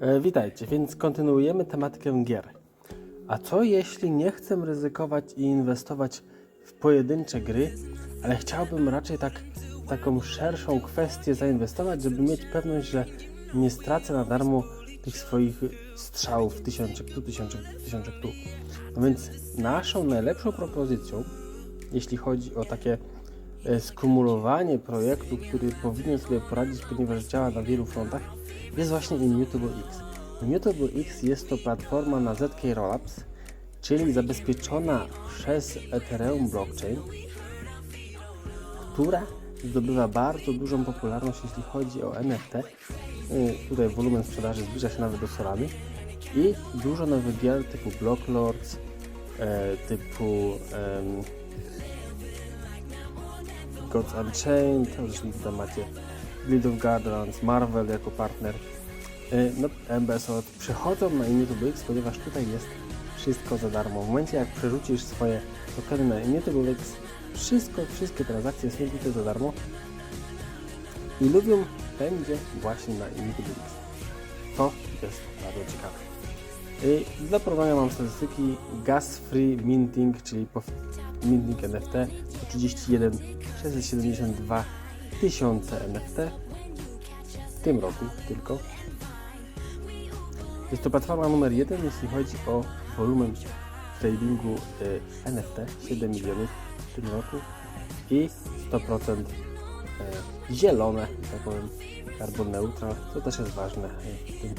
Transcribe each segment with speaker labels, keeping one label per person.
Speaker 1: E, witajcie, więc kontynuujemy tematykę gier. A co jeśli nie chcę ryzykować i inwestować w pojedyncze gry, ale chciałbym raczej tak taką szerszą kwestię zainwestować, żeby mieć pewność, że nie stracę na darmo tych swoich strzałów tysiączek tu, tysiączek, tysiączek tu. No więc naszą najlepszą propozycją, jeśli chodzi o takie e, skumulowanie projektu, który powinien sobie poradzić, ponieważ działa na wielu frontach, jest właśnie Immutable X. Immutable X jest to platforma na ZK Rollups, czyli zabezpieczona przez Ethereum blockchain, która zdobywa bardzo dużą popularność, jeśli chodzi o NFT. Y, Tutaj wolumen sprzedaży zbliża się nawet do Solany i dużo nowych gier typu Block Lords, e, typu em, Gods Unchained, zresztą tutaj macie Guild of Guardians, Marvel jako partner, y, no MBSO przychodzą na Immutable X, ponieważ tutaj jest wszystko za darmo. W momencie jak przerzucisz swoje tokeny na Immutable X, wszystko, wszystkie transakcje są tutaj za darmo i lubią będzie właśnie na Immutable X. To jest bardzo ciekawe. Y, Dla porównania mam statystyki Gas Free Minting, czyli Minting NFT to 31 672 tysiące NFT w tym roku tylko. Jest to platforma numer jeden, jeśli chodzi o wolumen tradingu y, NFT 7 milionów w tym roku i 100% y, zielone, tak powiem, carbon neutral, to też jest ważne y, w tym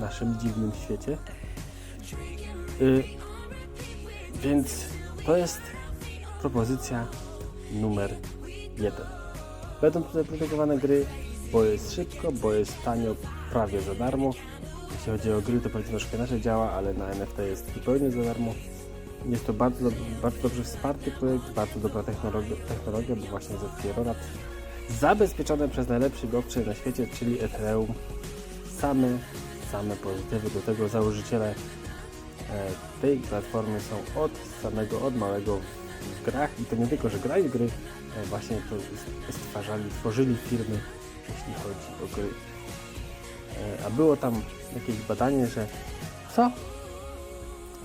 Speaker 1: naszym dziwnym świecie. Więc to jest propozycja numer jeden. Będą tutaj produkowane gry, bo jest szybko, bo jest tanio, prawie za darmo. Jeśli chodzi o gry, to powiedzmy troszkę inaczej działa, ale na NFT jest zupełnie za darmo. Jest to bardzo, bardzo dobrze wsparty projekt, bardzo dobra technologia, technologia bo właśnie ZK Rollup. Zabezpieczone przez najlepszy blockchain na świecie, czyli Ethereum. Same, same pozytywy. Do tego założyciele e, tej platformy są od samego, od małego w grach i to nie tylko, że grali gry, e, właśnie to stwarzali, tworzyli firmy, jeśli chodzi o gry. E, A było tam jakieś badanie, że co?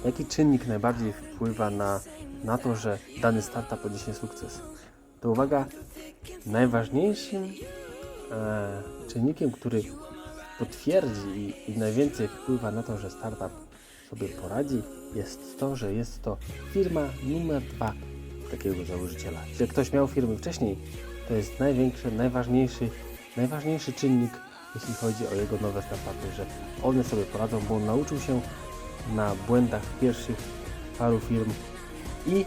Speaker 1: Jaki czynnik najbardziej wpływa na, na to, że dany startup odniesie sukces? To uwaga, najważniejszym e, czynnikiem, który potwierdzi i, i najwięcej wpływa na to, że startup sobie poradzi, jest to, że jest to firma numer dwa takiego założyciela. Jeśli ktoś miał firmy wcześniej, to jest największy, najważniejszy, najważniejszy czynnik, jeśli chodzi o jego nowe startupy, że one sobie poradzą, bo on nauczył się na błędach pierwszych paru firm i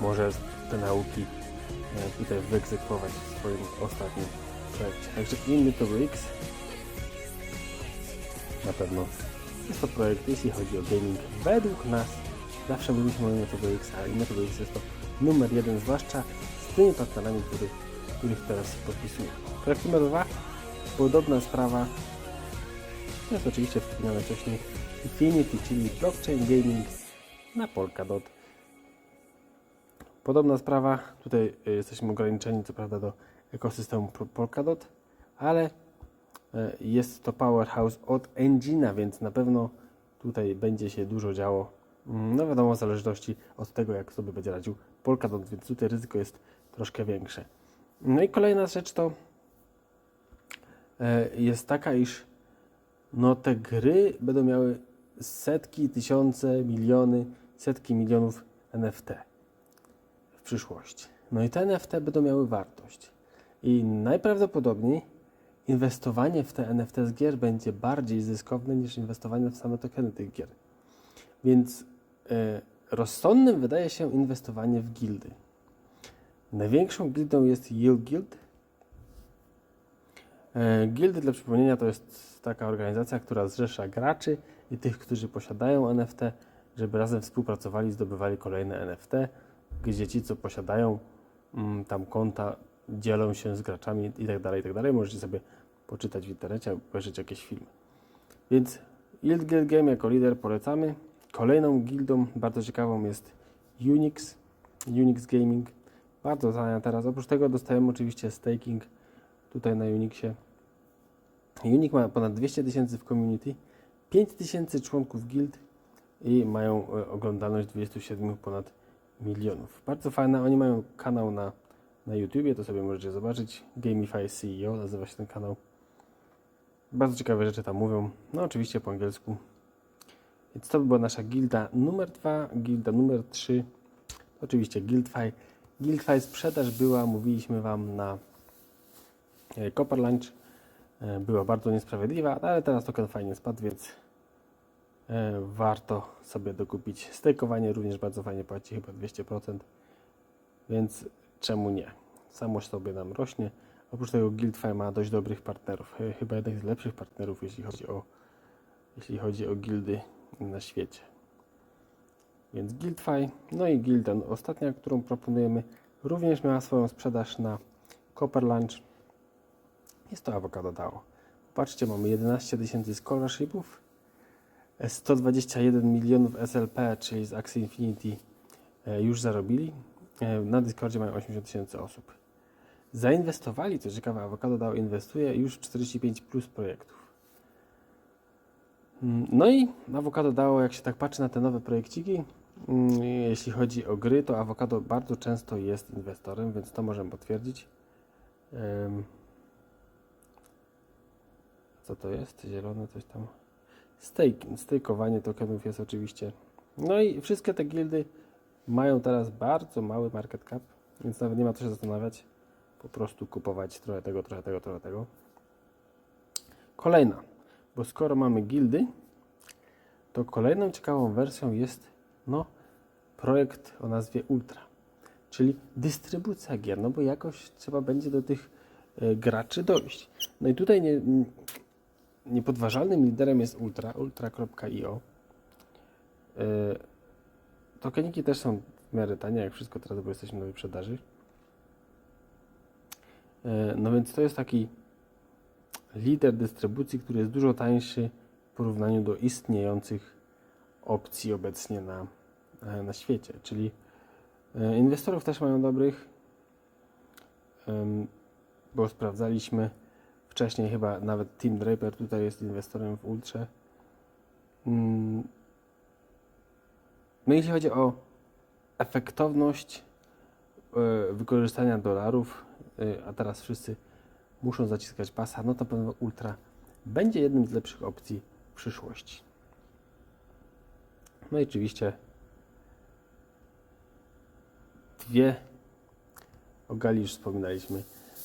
Speaker 1: może te nauki e, tutaj wyegzekwować w swoim ostatnim projekcie. Także Immutable X na pewno jest to projekt, jeśli chodzi o gaming. Według nas zawsze mówiliśmy o Immutable X, a Immutable X jest to numer jeden, zwłaszcza z tymi partnerami, który, których teraz podpisuję. Projekt numer dwa, podobna sprawa, to jest oczywiście wspomniane wcześniej Infinity, czyli blockchain gaming na Polkadot. Podobna sprawa, tutaj y, jesteśmy ograniczeni co prawda do ekosystemu Polkadot, ale jest to powerhouse od Engine'a, więc na pewno tutaj będzie się dużo działo. Mm, No wiadomo, w zależności od tego, jak sobie będzie radził Polkadot, więc tutaj ryzyko jest troszkę większe. No i kolejna rzecz to e, jest taka, iż no te gry będą miały setki, tysiące, miliony, setki milionów NFT w przyszłości. No i te NFT będą miały wartość. I najprawdopodobniej inwestowanie w te NFT z gier będzie bardziej zyskowne niż inwestowanie w same tokeny tych gier. Więc e, rozsądnym wydaje się inwestowanie w gildy. Największą gildą jest Yield Guild. E, Gildy dla przypomnienia to jest taka organizacja, która zrzesza graczy i tych, którzy posiadają NFT, żeby razem współpracowali, zdobywali kolejne NFT, gdzie ci, co posiadają mm, tam konta, dzielą się z graczami i tak dalej, i tak dalej. Możecie sobie poczytać w internecie, obejrzeć jakieś filmy. Więc Guild Game jako lider polecamy. Kolejną gildą bardzo ciekawą jest Unix, Unix Gaming. Bardzo znana teraz. Oprócz tego dostajemy oczywiście staking tutaj na Unixie. Unique ma ponad 200 tysięcy w community, 5 tysięcy członków guild i mają e, oglądalność 27 ponad milionów. Bardzo fajne, oni mają kanał na, na YouTubie, to sobie możecie zobaczyć. Gamify CEO nazywa się ten kanał. Bardzo ciekawe rzeczy tam mówią, no oczywiście po angielsku. Więc to by była nasza gilda numer 2, gilda numer 3, oczywiście Guildfy. Guildfy sprzedaż była, mówiliśmy Wam na e, Copper Lunch, e, była bardzo niesprawiedliwa, ale teraz token fajnie spadł, więc e, warto sobie dokupić. Stejkowanie również bardzo fajnie płaci, chyba 200%, więc czemu nie? Samo sobie nam rośnie. Oprócz tego Guildfy ma dość dobrych partnerów, Chy- chyba jeden z lepszych partnerów, jeśli chodzi o, jeśli chodzi o gildy na świecie. Więc Guildfy, no i Gilda ostatnia, którą proponujemy, również miała swoją sprzedaż na Copper Lunch. Jest to Avocado DAO. Patrzcie, mamy 11 tysięcy scholarshipów, e, 121 milionów SLP, czyli z Axie Infinity e, już zarobili. E, Na Discordzie mają 80 tysięcy osób. Zainwestowali, co ciekawe, Avocado DAO inwestuje już w 45 plus projektów. Mm, No i Avocado DAO, jak się tak patrzy na te nowe projekciki, mm, jeśli chodzi o gry, to Avocado bardzo często jest inwestorem, więc to możemy potwierdzić. Co to jest? Zielone coś tam. Stake, stakeowanie tokenów jest oczywiście. No i wszystkie te gildy mają teraz bardzo mały market cap, więc nawet nie ma co się zastanawiać. Po prostu kupować trochę tego, trochę tego, trochę tego. Kolejna, bo skoro mamy gildy, to kolejną ciekawą wersją jest no, projekt o nazwie Ultra, czyli dystrybucja gier, no bo jakoś trzeba będzie do tych e, graczy dojść. No i tutaj nie, niepodważalnym liderem jest Ultra, ultra.io. E, tokeniki też są w miarę tanie, jak wszystko teraz, bo jesteśmy na wyprzedaży. E, no więc to jest taki lider dystrybucji, który jest dużo tańszy w porównaniu do istniejących opcji obecnie na, e, na świecie. Czyli e, inwestorów też mają dobrych, bo sprawdzaliśmy wcześniej, chyba nawet Tim Draper tutaj jest inwestorem w Ultrze. Mm. No jeśli chodzi o efektowność wykorzystania dolarów, a teraz wszyscy muszą zaciskać pasa, no to pewno Ultra będzie jednym z lepszych opcji w przyszłości. No i oczywiście dwie, o Gali już wspominaliśmy,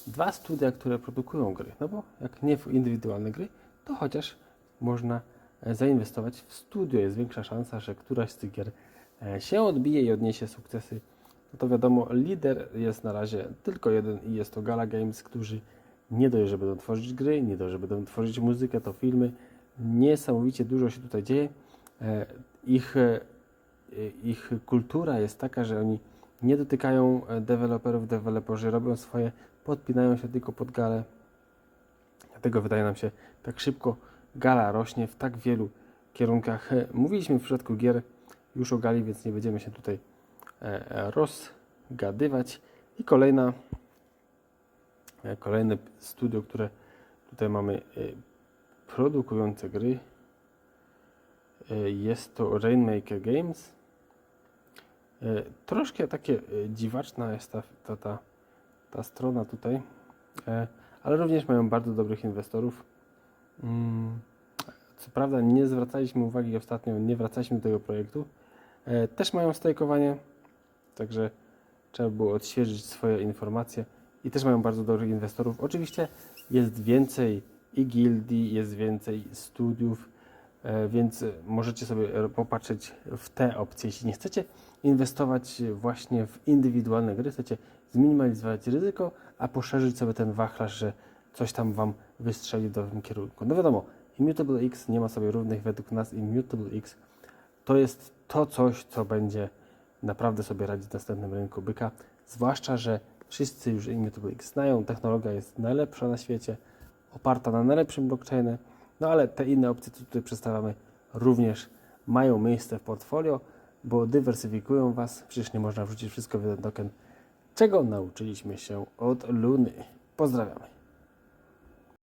Speaker 1: dwa studia, które produkują gry. No bo jak nie w indywidualne gry, to chociaż można e, zainwestować w studio. Jest większa szansa, że któraś z tych gier e, się odbije i odniesie sukcesy. No to wiadomo, lider jest na razie tylko jeden i jest to Gala Games, którzy nie dość, że będą tworzyć gry, nie dość, że będą tworzyć muzykę, to filmy. Niesamowicie dużo się tutaj dzieje. E, Ich, e, ich kultura jest taka, że oni nie dotykają e, deweloperów, deweloperzy robią swoje, podpinają się tylko pod galę. Dlatego wydaje nam się tak szybko gala rośnie w tak wielu kierunkach. Mówiliśmy w przypadku gier już o gali, więc nie będziemy się tutaj rozgadywać. I kolejna E, Kolejne studio, które tutaj mamy e, produkujące gry. E, Jest to Rainmaker Games. E, Troszkę takie e, dziwaczna jest ta, ta, ta, ta strona tutaj, e, ale również mają bardzo dobrych inwestorów. Mm, Co prawda nie zwracaliśmy uwagi ostatnio, nie wracaliśmy do tego projektu. E, Też mają stejkowanie, także trzeba było odświeżyć swoje informacje i też mają bardzo dobrych inwestorów. Oczywiście jest więcej i gildii, jest więcej studiów, e, więc możecie sobie popatrzeć w te opcje. Jeśli nie chcecie inwestować właśnie w indywidualne gry, chcecie zminimalizować ryzyko, a poszerzyć sobie ten wachlarz, że coś tam Wam wystrzeli w dobrym kierunku. No wiadomo, Immutable X nie ma sobie równych według nas. Immutable X to jest to coś, co będzie naprawdę sobie radzić w następnym rynku byka. Zwłaszcza, że wszyscy już Immutable znają, technologia jest najlepsza na świecie, oparta na najlepszym blockchainie, no ale te inne opcje, co tutaj przedstawiamy, również mają miejsce w portfolio, bo dywersyfikują Was. Przecież nie można wrzucić wszystko w jeden token, czego nauczyliśmy się od Luny. Pozdrawiamy.